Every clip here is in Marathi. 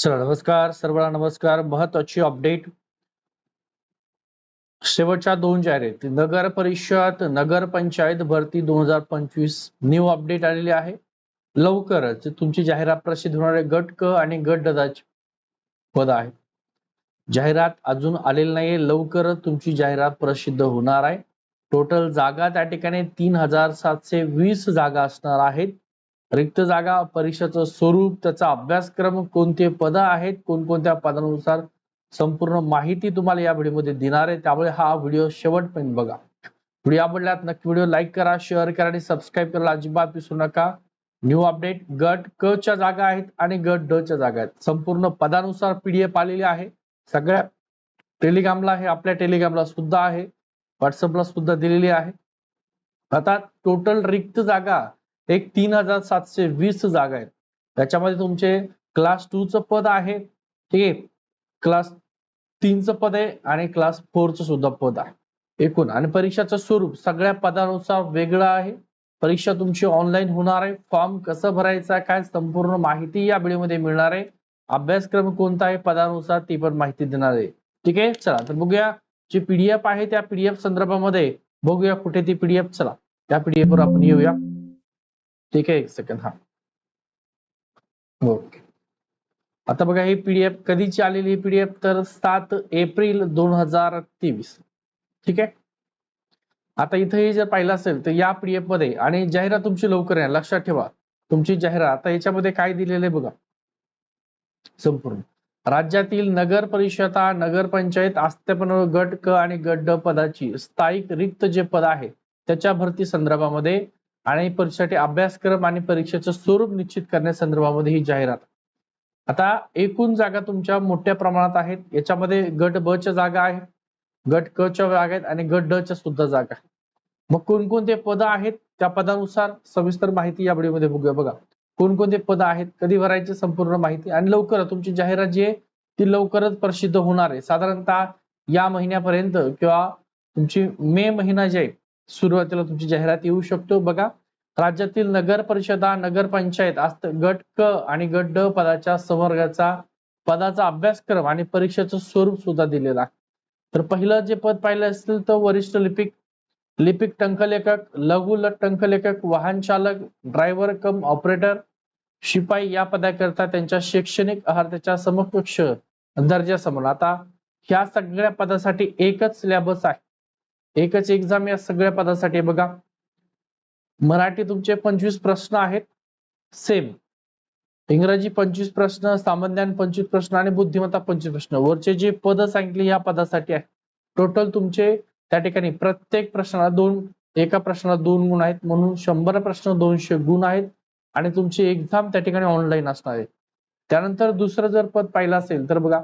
सर नमस्कार. सर्वांना नमस्कार. महत्वाची अपडेट शेवटच्या दोन जाहिरात. नगर परिषद नगरपंचायत भरती दोन हजार पंचवीस. न्यू अपडेट आलेली आहे. लवकरच तुमची जाहिरात प्रसिद्ध होणारे गट क आणि गट ददाचे पद आहे. जाहिरात अजून आलेली नाहीये. लवकरच तुमची जाहिरात प्रसिद्ध होणार आहे. टोटल जागा त्या ठिकाणी तीन हजार सातशे वीस जागा असणार आहेत. रिक्त जागा परीक्षेचं स्वरूप त्याचा अभ्यासक्रम कोणते पद आहेत कोणकोणत्या पदानुसार संपूर्ण माहिती तुम्हाला या व्हिडिओमध्ये देणार आहे. त्यामुळे हा व्हिडिओ शेवटपर्यंत बघा. व्हिडिओ आवडल्यात नक्की व्हिडिओ लाईक करा शेअर करा आणि सबस्क्राईब करायला अजिबात विसरू नका. न्यू अपडेट गट क च्या जागा आहेत आणि गट ड च्या जागा आहेत. संपूर्ण पदानुसार पीडीएफ आलेली आहे. सगळ्या टेलिग्रामला आहे आपल्या टेलिग्रामला सुद्धा आहे. व्हॉट्सअपला सुद्धा दिलेली आहे. आता टोटल रिक्त जागा एक तीन हजार सातशे वीस जागा आहेत. त्याच्यामध्ये तुमचे क्लास टू च पद आहे. ठीक आहे? क्लास तीनचं पद आहे आणि क्लास फोरचं सुद्धा पद आहे. एकूण. आणि परीक्षाचं स्वरूप सगळ्या पदानुसार वेगळं आहे. परीक्षा तुमची ऑनलाईन होणार आहे. फॉर्म कसं भरायचा काय संपूर्ण माहिती या व्हिडिओमध्ये मिळणार आहे. अभ्यासक्रम कोणता आहे पदानुसार ती पण माहिती देणार आहे. ठीक आहे? चला तर बघूया. जी पीडीएफ आहे त्या पीडीएफ संदर्भामध्ये बघूया कुठे ती पीडीएफ चला त्या पीडीएफ वर आपण येऊया. ठीक आहे एक सेकंड हा. ओके आता बघा ही पीडीएफ कधीची आलेली? पीडीएफ तर सात एप्रिल दोन हजार तेवीस. ठीक आहे? आता इथं हे जर पाहिलं असेल तर या पीडीएफमध्ये आणि जाहिरात तुमची लवकर आहे लक्षात ठेवा. तुमची जाहिरात आता याच्यामध्ये काय दिलेलं आहे बघा? संपूर्ण. राज्यातील नगर परिषदा नगर पंचायत आस्थापन गट क आणि गट ड पदाची स्थायिक रिक्त जे पद आहे त्याच्या भरती संदर्भामध्ये आणि परीक्षेसाठी अभ्यासक्रम आणि परीक्षेचं स्वरूप निश्चित करण्यासंदर्भामध्ये ही जाहिरात. आता एकूण जागा तुमच्या मोठ्या प्रमाणात आहेत. याच्यामध्ये गट ब च्या जागा आहेत गट क च्या जागा आहेत आणि गट ड च्या सुद्धा जागा आहेत. मग कोणकोणते पद आहेत त्या पदानुसार सविस्तर माहिती या व्हिडिओमध्ये बघूया बघा. कोणकोणते पद आहेत कधी भरायची संपूर्ण माहिती आणि लवकर तुमची जाहिरात जी आहे ती लवकरच प्रसिद्ध होणार आहे. साधारणतः या महिन्यापर्यंत किंवा तुमची मे महिना जे आहे सुरुवातीला तुमची जाहिरात येऊ शकतो. बघा राज्यातील नगर परिषदा नगर पंचायत गट क आणि गट ड पदाच्या संवर्गाचा पदाचा अभ्यासक्रम आणि परीक्षेचं स्वरूप सुद्धा दिलेलं आहे. तर पहिलं जे पद पाहिलं असेल तर वरिष्ठ लिपिक लिपिक टंकलेखक लघु टंकलेखक वाहन चालक ड्रायव्हर कम ऑपरेटर शिपाई या पदाकरता त्यांच्या शैक्षणिक अर्हतेच्या समकक्ष दर्जासमोर. आता ह्या सगळ्या पदासाठी एकच सिलेबस आहे. एकच एक्झाम या सगळ्या पदासाठी बघा. मराठी तुमचे पंचवीस प्रश्न आहेत. सेम इंग्रजी पंचवीस प्रश्न सामान्यान पंचवीस प्रश्न आणि बुद्धिमत्ता पंचवीस प्रश्न. वरचे जे पद सांगितले या पदासाठी आहे. टोटल तुमचे त्या ठिकाणी प्रत्येक प्रश्नाला दोन एका प्रश्नाला दोन गुण आहेत. म्हणून शंभर प्रश्न दोनशे गुण आहेत. आणि तुमची एक्झाम त्या ठिकाणी ऑनलाईन असणार आहे. त्यानंतर दुसरं जर पद पाहिलं असेल तर बघा.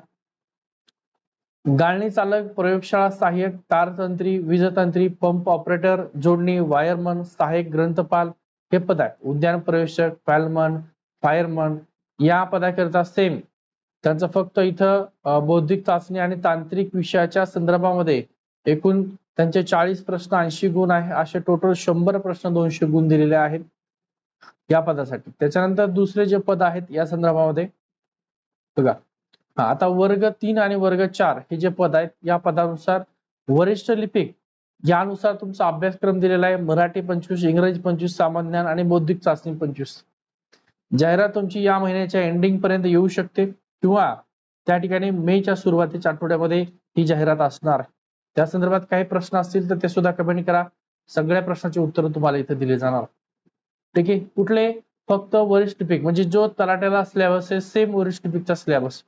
गाळणी चालक प्रयोगशाळा सहाय्यक तारतंत्री वीजतंत्री पंप ऑपरेटर जोडणी वायरमन सहाय्यक ग्रंथपाल हे पद आहे उद्यान प्रवेशक फॅलमन फायरमन या पदाकरिता सेम त्यांचं फक्त इथं बौद्धिक चाचणी आणि तांत्रिक विषयाच्या संदर्भामध्ये एकूण त्यांचे चाळीस प्रश्न ऐंशी गुण आहे असे टोटल शंभर प्रश्न दोनशे गुण दिलेले आहेत या पदासाठी. त्याच्यानंतर दुसरे जे पद आहेत या संदर्भामध्ये बघा. आता वर्ग तीन आणि वर्ग चार हे जे पद आहेत या पदानुसार वरिष्ठ लिपिक यानुसार तुमचा अभ्यासक्रम दिलेला आहे. मराठी पंचवीस इंग्रजी पंचवीस सामान्य आणि बौद्धिक चाचणी पंचवीस. जाहिरात तुमची या महिन्याच्या एंडिंग पर्यंत येऊ शकते किंवा त्या ठिकाणी मेच्या सुरुवातीच्या आठवड्यामध्ये ही जाहिरात असणार त्या संदर्भात काही प्रश्न असतील तर ते सुद्धा कमेंट करा. सगळ्या प्रश्नाचे उत्तर तुम्हाला इथे दिले जाणार. ठीक आहे? कुठले? फक्त वरिष्ठ लिपिक. म्हणजे जो तलाट्याला सिलेबस आहे सेम वरिष्ठ पीकचा सिलेबस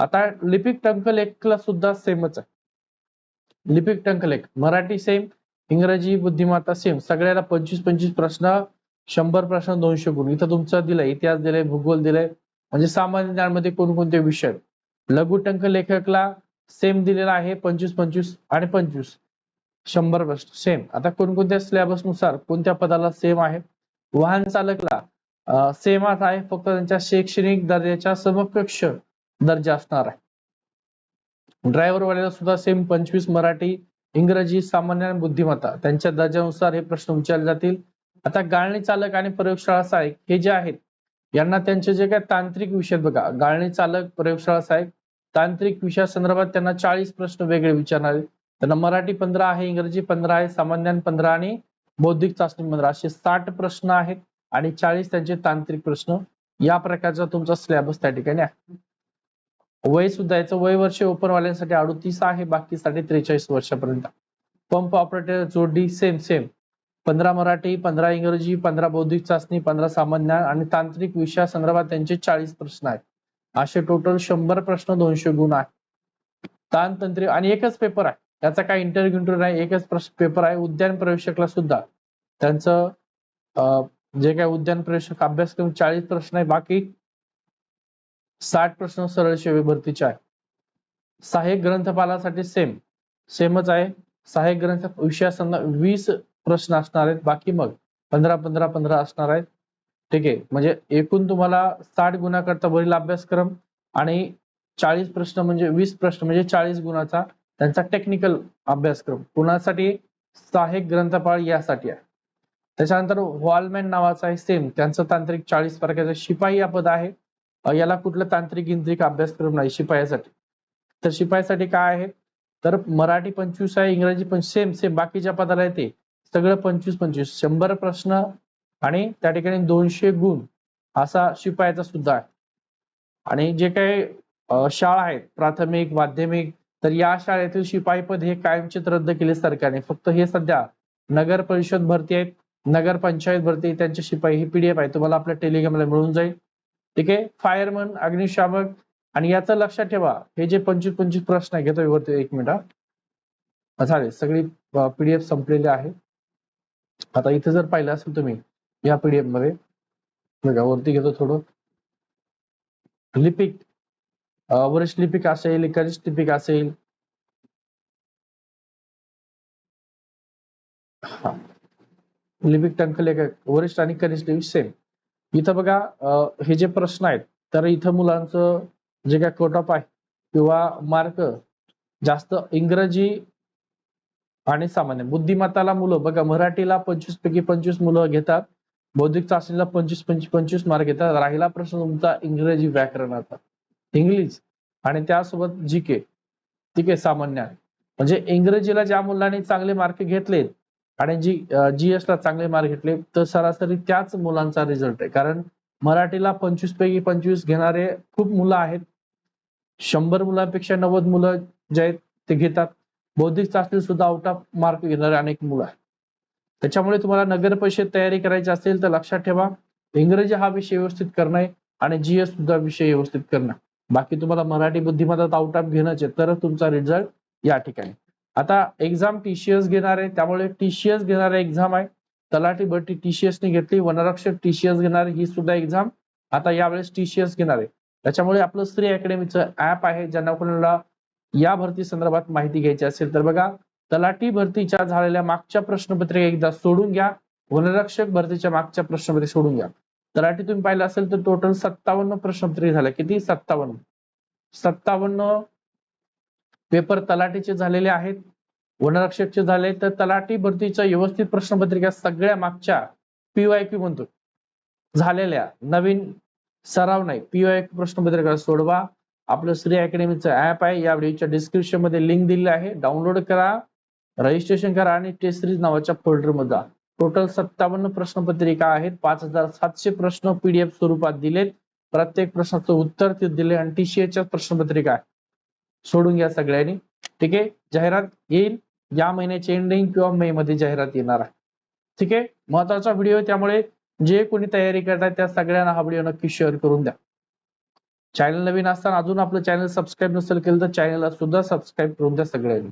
आता लिपिक टंकलेखला सुद्धा सेमच आहे. लिपिक टंकलेख मराठी सेम इंग्रजी बुद्धिमत्ता सेम सगळ्याला पंचवीस पंचवीस प्रश्न शंभर प्रश्न दोनशे गुण. इथं तुमचा दिलंय इतिहास दिलाय भूगोल दिलाय म्हणजे सामान्य ज्ञानमध्ये कोणकोणते विषय लघु टंक लेखकला सेम दिलेला आहे पंचवीस पंचवीस आणि पंचवीस. शंभर प्रश्न सेम. आता कोणकोणत्या सिलेबसनुसार कोणत्या पदाला सेम आहे? वाहन चालकला सेमच आहे फक्त त्यांच्या शैक्षणिक दर्जाच्या समकक्ष. दर्जा असणार आहे. ड्रायव्हर वाल्याला सुद्धा सेम पंचवीस मराठी इंग्रजी सामान्य बुद्धिमत्ता त्यांच्या दर्जानुसार हे प्रश्न विचारले जातील. आता गाळणी चालक आणि प्रयोगशाळा सहाय्यक हे जे आहेत यांना त्यांचे जे काय तांत्रिक विषय बघा. गाळणी चालक प्रयोगशाळा सहाय्यक तांत्रिक विषयासंदर्भात त्यांना चाळीस प्रश्न वेगळे विचारणार आहेत. त्यांना मराठी पंधरा आहे इंग्रजी पंधरा आहे सामान्य पंधरा आणि बौद्धिक चाचणी पंधरा असे साठ प्रश्न आहेत आणि चाळीस त्यांचे तांत्रिक प्रश्न या प्रकारचा तुमचा सिलेबस त्या ठिकाणी आहे. वय सुद्धा याचं वय वर्ष ओपन वाल्यांसाठी अडतीस आहे बाकीसाठी त्रेचाळीस वर्षापर्यंत. पंप ऑपरेटर जोडी सेम सेम पंधरा मराठी पंधरा इंग्रजी पंधरा बौद्धिक चाचणी पंधरा सामान्य आणि तांत्रिक विषया संदर्भात त्यांचे चाळीस प्रश्न आहेत. असे टोटल शंभर प्रश्न दोनशे गुण आहे तांतंत्री आणि एकच पेपर आहे. त्याचा काय इंटरव्ह्यू इंटरव्ह्यू नाही एकच प्रश्न पेपर आहे. उद्यान प्रवेशकला सुद्धा. त्यांचं जे काही उद्यान प्रवेशक अभ्यासक्रम चाळीस प्रश्न आहे बाकी साठ प्रश्न सरळ सेवे भरतीचे आहे सहाय्यक ग्रंथपालासाठी सेम सेमच आहे. सहाय्यक ग्रंथ विषयासंदर्भात वीस प्रश्न असणार आहेत. बाकी मग पंधरा पंधरा पंधरा असणार आहेत. ठीक आहे. म्हणजे एकूण तुम्हाला साठ गुणाकरता वरील अभ्यासक्रम आणि चाळीस प्रश्न म्हणजे वीस प्रश्न म्हणजे चाळीस गुणाचा त्यांचा टेक्निकल अभ्यासक्रम. कुणासाठी? सहाय्यक ग्रंथपाळ यासाठी आहे. त्याच्यानंतर वॉलमॅन नावाचा आहे सेम त्यांचं तांत्रिक चाळीस प्रकारचं शिपाई या पद आहे. याला कुठलं तांत्रिक इंत्रिक अभ्यासक्रम नाही शिपायासाठी. तर शिपायासाठी काय आहे? तर मराठी पंचवीस आहे इंग्रजी पण सेम सेम बाकीच्या पदाला येते. सगळं पंचवीस पंचवीस. शंभर प्रश्न आणि त्या ठिकाणी दोनशे गुण असा शिपायाचा सुद्धा आहे. आणि जे काही शाळा आहेत प्राथमिक माध्यमिक तर या शाळेतील शिपाई पद हे कायमचित रद्द केले सरकारने. फक्त हे सध्या नगर परिषद भरती आहेत नगर पंचायत भरती त्यांचे शिपाई ही पीडीएफ आहे. तुम्हाला आपल्या टेलिग्रामला मिळून जाईल. ठीक आहे? फायरमन अग्निशामक आणि याचं लक्षात ठेवा हे जे पंचवीस पंचवीस प्रश्न आहे घेतो वरती एक मिनिट झाले चालेल. सगळी पीडीएफ संपलेली आहे. आता इथे जर पाहिलं असेल तुम्ही या पीडीएफमध्ये बघा वरती घेतो थोडं. लिपिक वरिष्ठ लिपिक असेल कनिष्ठ लिपिक असेल. हा. लिपिक टंक लेखक वरिष्ठ आणि कनिष्ठ लिपिक सेम. इथं बघा हे जे प्रश्न आहेत तर इथं मुलांचं जे काय कट ऑफ आहे किंवा मार्क जास्त इंग्रजी आणि सामान्य बुद्धिमत्ताला मुलं बघा मराठीला पंचवीस पैकी पंचवीस मुलं घेतात बौद्धिक चाचणीला पंचवीस पंचवीस पंचवीस मार्क घेतात राहिला प्रश्न तुमचा इंग्रजी व्याकरणाचा इंग्लिश आणि त्यासोबत जी के ठीक आहे सामान्य आहे. म्हणजे इंग्रजीला ज्या मुलांनी चांगले मार्क घेतलेत आणि जी जीएस ला चांगले मार्क घेतले तर सरासरी त्याच मुलांचा रिझल्ट आहे. कारण मराठीला पंचवीस पैकी पंचवीस घेणारे खूप मुलं आहेत. शंभर मुलांपेक्षा नव्वद मुलं जे आहेत ते घेतात. बौद्धिक चाचणी सुद्धा आउट ऑफ मार्क घेणारे अनेक मुलं आहेत. त्याच्यामुळे तुम्हाला नगर परिषद तयारी करायची असेल तर लक्षात ठेवा. इंग्रजी हा विषय व्यवस्थित करणं आणि जीएस सुद्धा विषय व्यवस्थित करणं. बाकी तुम्हाला मराठी बुद्धिमत्ता आउट ऑफ घेण्याचे तरच तुमचा रिझल्ट या ठिकाणी. आता एक्झाम टीसीएस घेणार आहे त्यामुळे टीसीएस घेणारे एक्झाम आहे. तलाठी भरती टीसीएस ने घेतली वनरक्षक टीसीएस घेणार ही सुद्धा एक्झाम आता यावेळेस टीसीएस घेणार आहे. त्याच्यामुळे आपलं श्री अकॅडमीचं ऍप आहे ज्यांना कोणाला या भरती संदर्भात माहिती घ्यायची असेल तर बघा. तलाठी भरतीच्या झालेल्या मागच्या प्रश्नपत्रिका एकदा सोडून घ्या. वनरक्षक भरतीच्या मागच्या प्रश्नपत्रिका सोडून घ्या. तलाठी तुम्ही पाहिलं असेल तर टोटल सत्तावन्न प्रश्नपत्रिका झाल्या. किती? सत्तावन्न. सत्तावन्न पेपर तलाठीचे झालेले आहेत वनरक्षकचे झाले तर तलाठी भरतीच्या व्यवस्थित प्रश्नपत्रिका सगळ्या मागच्या पीवायपी म्हणतो झालेल्या नवीन सराव नाही. पीवाय प्रश्नपत्रिका सोडवा. आपलं श्री अकॅडमीचं ऍप आहे. या व्हिडिओच्या डिस्क्रिप्शनमध्ये लिंक दिली आहे. डाउनलोड करा रजिस्ट्रेशन करा आणि टेस्ट सिरीज नावाच्या फोल्डरमध्ये जा. टोटल सत्तावन्न प्रश्नपत्रिका आहेत. पाच हजार सातशे प्रश्न पीडीएफ स्वरूपात दिलेत. प्रत्येक प्रश्नाचं उत्तर ते दिले आणि टीसीएच्या प्रश्नपत्रिका आहे. सोडून घ्या सगळ्यांनी. ठीक आहे? जाहिरात येईल. या महिन्याची एंडिंग किंवा मे मध्ये जाहिरात येणार आहे. ठीक आहे? महत्त्वाचा व्हिडिओ आहे त्यामुळे जे कोणी तयारी करताय त्या सगळ्यांना हा व्हिडिओ नक्की शेअर करून द्या. चॅनल नवीन असताना अजून आपलं चॅनल सबस्क्राईब नसेल केलं तर चॅनलला सुद्धा सबस्क्राईब करून द्या सगळ्यांनी.